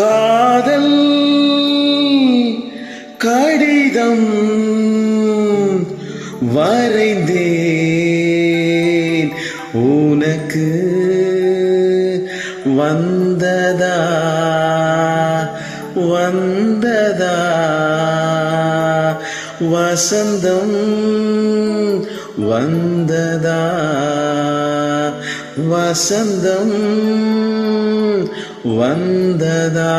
காதல் கடிதம் வரைந்தேன். உனக்கு வந்ததா? வந்ததா? வசந்தம் வந்ததா? வசந்தம் வந்ததா?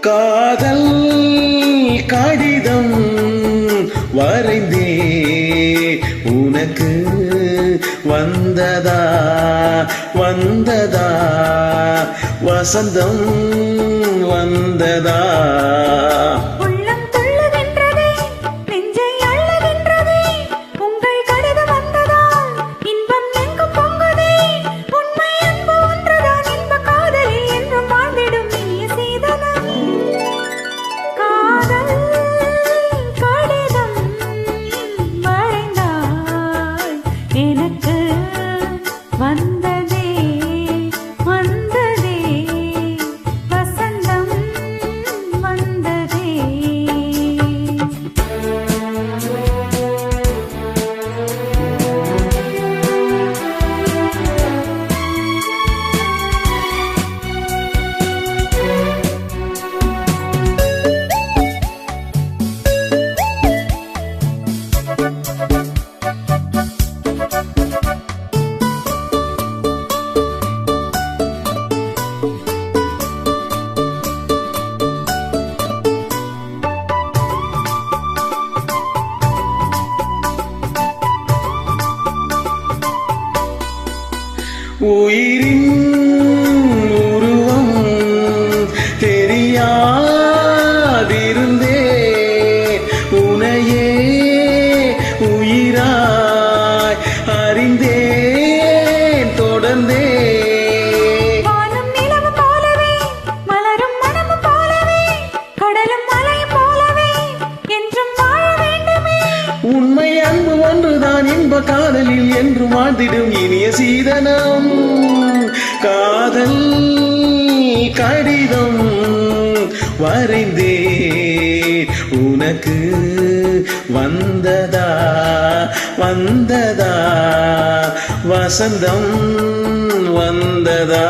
காதல் கடிதம் வரைந்தேன். உனக்கு வந்ததா வந்ததா? வசந்தம் வந்ததா? 不一定。இனிய சீதனம் காதல் கடிதம் வரைந்தே உனக்கு வந்ததா வந்ததா வசந்தம் வந்ததா?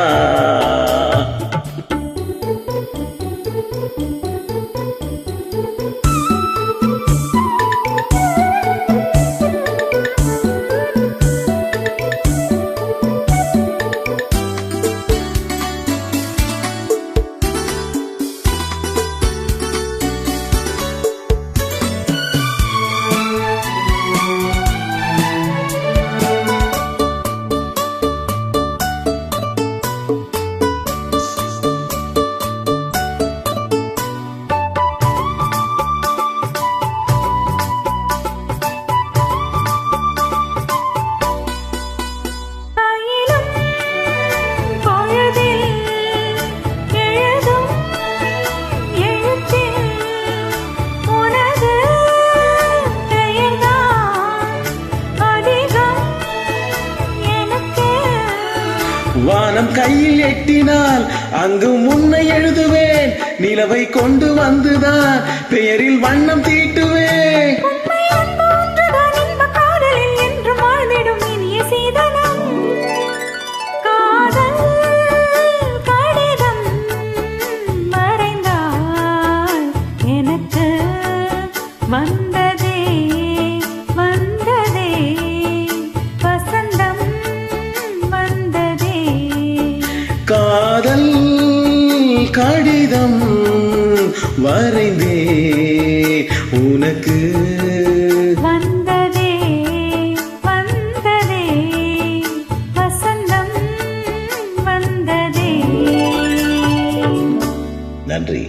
வானம் கையில் எட்டினால் அங்கு முன்னை எழுதுவேன். நிலவை கொண்டு வந்துதான் பெயரில் வண்ணம் தீட்டுவேன். காதல் கடிதம் வரைந்தே உனக்கு. வந்ததே வந்ததே வசந்தம் வந்ததே. நன்றி.